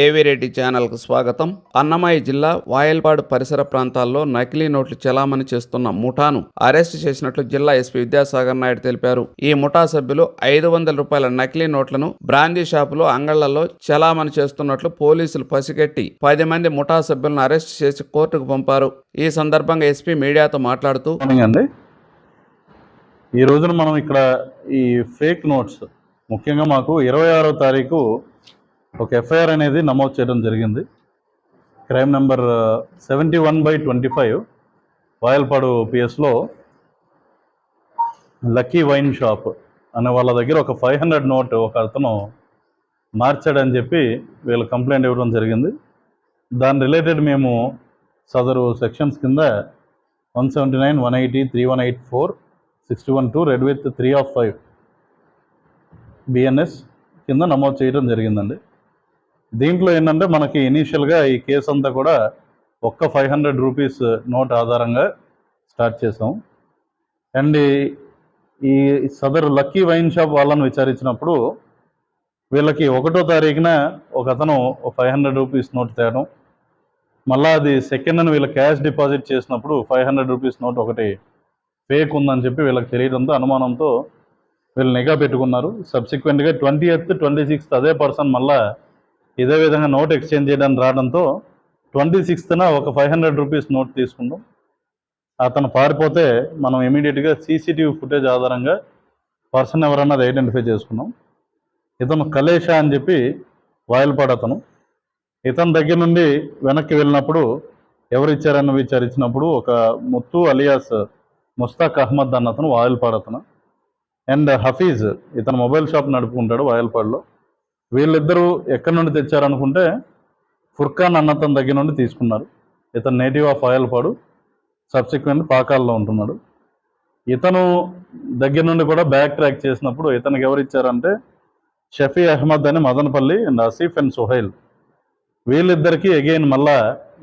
ఏవిరెడ్డి ఛానల్కు స్వాగతం. అన్నమయ్య జిల్లా వాయల్పాడు పరిసర ప్రాంతాల్లో నకిలీ నోట్లు చెలామణి చేస్తున్న ముఠాను అరెస్ట్ చేసినట్లు జిల్లా ఎస్పీ విద్యాసాగర్ నాయుడు తెలిపారు. ఈ ముఠా సభ్యులు ఐదు వందల రూపాయల నకిలీ నోట్లను బ్రాందీ షాపులో అంగళ్ళలో చెలామణి చేస్తున్నట్లు పోలీసులు పసిగట్టి పది మంది ముఠా సభ్యులను అరెస్ట్ చేసి కోర్టుకు పంపారు. ఈ సందర్భంగా ఎస్పీ మీడియాతో మాట్లాడుతూ ఈ రోజున మనం ఇక్కడ ఈ ఫేక్ నోట్స్ ముఖ్యంగా మాకు ఇరవై ఆరో తారీఖు ఒక ఎఫ్ఐఆర్ అనేది నమోదు చేయడం జరిగింది. Crime number seventy one by twenty five Vayalpadu పిఎస్లో lucky wine shop అనే వాళ్ళ దగ్గర ఒక ఫైవ్ హండ్రెడ్ నోట్ ఒక అతను మార్చాడని చెప్పి వీళ్ళు కంప్లైంట్ ఇవ్వడం జరిగింది. దాని రిలేటెడ్ మేము సదరు సెక్షన్స్ కింద one seventy nine one eighty three one eight four sixty one two read with three of five BNS కింద నమోదు చేయడం జరిగిందండి. దీంట్లో ఏంటంటే మనకి ఇనీషియల్గా ఈ కేసు అంతా కూడా ఒక్క ఫైవ్ హండ్రెడ్ రూపీస్ నోట్ ఆధారంగా స్టార్ట్ చేసాం. అండ్ ఈ- సదరు లక్కీ వైన్ షాప్ వాళ్ళని విచారించినప్పుడు వీళ్ళకి ఒకటో తారీఖున ఒక అతను ఫైవ్ హండ్రెడ్ రూపీస్ నోట్ తేయడం మళ్ళీ అది సెకండ్ అని వీళ్ళ క్యాష్ డిపాజిట్ చేసినప్పుడు ఫైవ్ హండ్రెడ్ రూపీస్ నోట్ ఒకటి ఫేక్ ఉందని చెప్పి వీళ్ళకి తెలియడంతో అనుమానంతో వీళ్ళు నిఘా పెట్టుకున్నారు. సబ్సిక్వెంట్గా ట్వంటీ ఎయిత్ ట్వంటీ సిక్స్త్ అదే పర్సన్ మళ్ళీ ఇదే విధంగా నోట్ ఎక్స్చేంజ్ చేయడానికి రావడంతో ట్వంటీ సిక్స్త్న ఒక ఫైవ్ హండ్రెడ్ రూపీస్ నోట్ తీసుకున్నాం అతను పారిపోతే మనం ఇమీడియట్గా సీసీటీవీ ఫుటేజ్ ఆధారంగా పర్సన్ ఎవరన్నది ఐడెంటిఫై చేసుకున్నాం. ఇతను కలేషా అని చెప్పి వాయల్పాడు అతను. ఇతని దగ్గర నుండి వెనక్కి వెళ్ళినప్పుడు ఎవరు విచారించినప్పుడు ఒక ముత్తు అలియాస్ ముస్తాక్ అహ్మద్ అన్న అతను వాయల్పాడు అతను. అండ్ హఫీజ్ ఇతను మొబైల్ షాప్ నడుపుకుంటాడు వాయల్పాడులో. వీళ్ళిద్దరూ ఎక్కడి నుండి తెచ్చారనుకుంటే ఫుర్ఖాన్ అన్నతన్ దగ్గర నుండి తీసుకున్నారు. ఇతను నేటివ్ ఆఫ్ ఆయల్పాడు సబ్సిక్వెంట్ పాకాల్లో ఉంటున్నాడు. ఇతను దగ్గర నుండి కూడా బ్యాక్ ట్రాక్ చేసినప్పుడు ఇతనికి ఎవరు ఇచ్చారంటే షఫీ అహ్మద్ అని మదనపల్లి అండ్ ఆసిఫ్ అండ్ సుహైల్. వీళ్ళిద్దరికీ అగైన్ మళ్ళా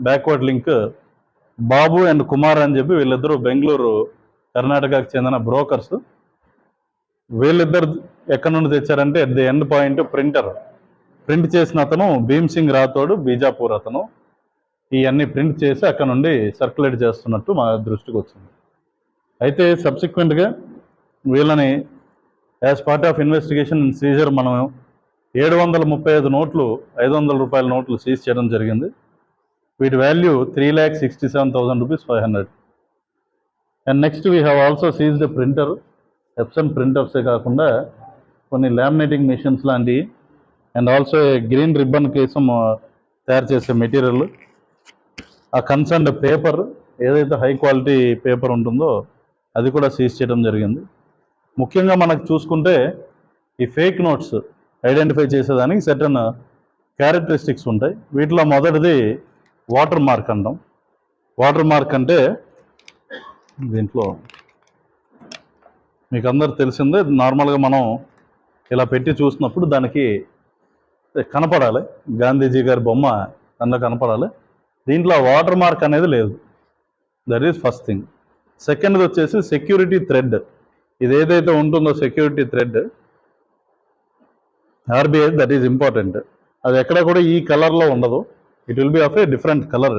backward link Babu and Kumar అని చెప్పి వీళ్ళిద్దరూ బెంగళూరు కర్ణాటకకు చెందిన బ్రోకర్స్ వీళ్ళిద్దరు ఎక్కడి నుండి తెచ్చారంటే at the end point printer print చేసిన అతను భీమ్ సింగ్ రాథోడ్ బీజాపూర్ అతను. ఇవన్నీ ప్రింట్ చేసి అక్కడ నుండి సర్క్యులేట్ చేస్తున్నట్టు మా దృష్టికి వచ్చింది. అయితే సబ్సిక్వెంట్గా వీళ్ళని as part of investigation and seizure మనం ఏడు వందల ముప్పై ఐదు నోట్లు ఐదు వందల రూపాయల నోట్లు సీజ్ చేయడం జరిగింది. వీటి value three lakh sixty seven thousand rupees five hundred and next we have also seize the printer Epson ప్రింటర్సే కాకుండా కొన్ని ల్యామినేటింగ్ మిషన్స్ లాంటివి అండ్ ఆల్సో గ్రీన్ రిబ్బన్ కోసం తయారు చేసే మెటీరియల్ ఆ కన్సర్న్ పేపర్ ఏదైతే హై క్వాలిటీ పేపర్ ఉంటుందో అది కూడా సీజ్ చేయడం జరిగింది. ముఖ్యంగా మనకు చూసుకుంటే ఈ ఫేక్ నోట్స్ ఐడెంటిఫై చేసేదానికి సర్టన్ క్యారెక్టరిస్టిక్స్ ఉంటాయి. వీటిలో మొదటిది వాటర్ మార్క్ అంటాం. వాటర్ మార్క్ అంటే దీంట్లో మీకు అందరు తెలిసిందే నార్మల్గా మనం ఇలా పెట్టి చూసినప్పుడు దానికి కనపడాలి. గాంధీజీ గారి బొమ్మ అందులో కనపడాలి. దీంట్లో వాటర్ మార్క్ అనేది లేదు. దట్ ఈస్ ఫస్ట్ థింగ్ సెకండ్ది వచ్చేసి సెక్యూరిటీ థ్రెడ్ ఇది ఏదైతే ఉంటుందో security thread RBI that is important అది ఎక్కడ కూడా ఈ కలర్లో ఉండదు. It will be of a different colour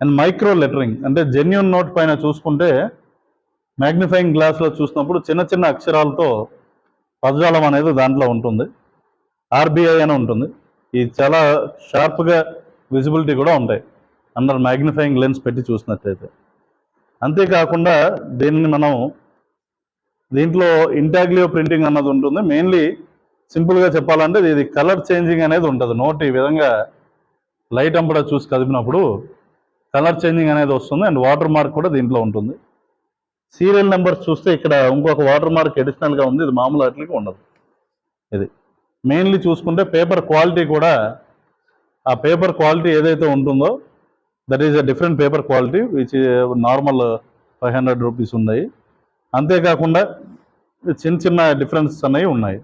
and micro lettering అంటే జెన్యున్ నోట్ పైన చూసుకుంటే మ్యాగ్నిఫైయింగ్ గ్లాస్లో చూసినప్పుడు చిన్న చిన్న అక్షరాలతో పదజాలం అనేది దాంట్లో ఉంటుంది. ఆర్బీఐ అని ఉంటుంది. ఇది చాలా షార్ప్గా విజిబిలిటీ కూడా ఉంటాయి. అందరు మ్యాగ్నిఫైయింగ్ లెన్స్ పెట్టి చూసినట్లయితే. అంతేకాకుండా దీన్ని మనం దీంట్లో ఇంటాగ్లియో ప్రింటింగ్ అన్నది ఉంటుంది. మెయిన్లీ సింపుల్గా చెప్పాలంటే ఇది కలర్ చేంజింగ్ అనేది ఉంటుంది. నోట్ ఈ విధంగా లైట్ అంపడా చూసి కదిపినప్పుడు కలర్ చేంజింగ్ అనేది వస్తుంది. అండ్ వాటర్ మార్క్ కూడా దీంట్లో ఉంటుంది. సీరియల్ నెంబర్ చూస్తే ఇక్కడ ఇంకొక వాటర్ మార్క్ అడిషనల్గా ఉంది. ఇది మామూలు అట్లకి ఉండదు. ఇది మెయిన్లీ చూసుకుంటే పేపర్ క్వాలిటీ కూడా ఆ పేపర్ క్వాలిటీ ఏదైతే ఉంటుందో that is a different paper quality which normal five hundred rupees ఉన్నాయి. అంతేకాకుండా చిన్న చిన్న డిఫరెన్స్ అనేవి ఉన్నాయి.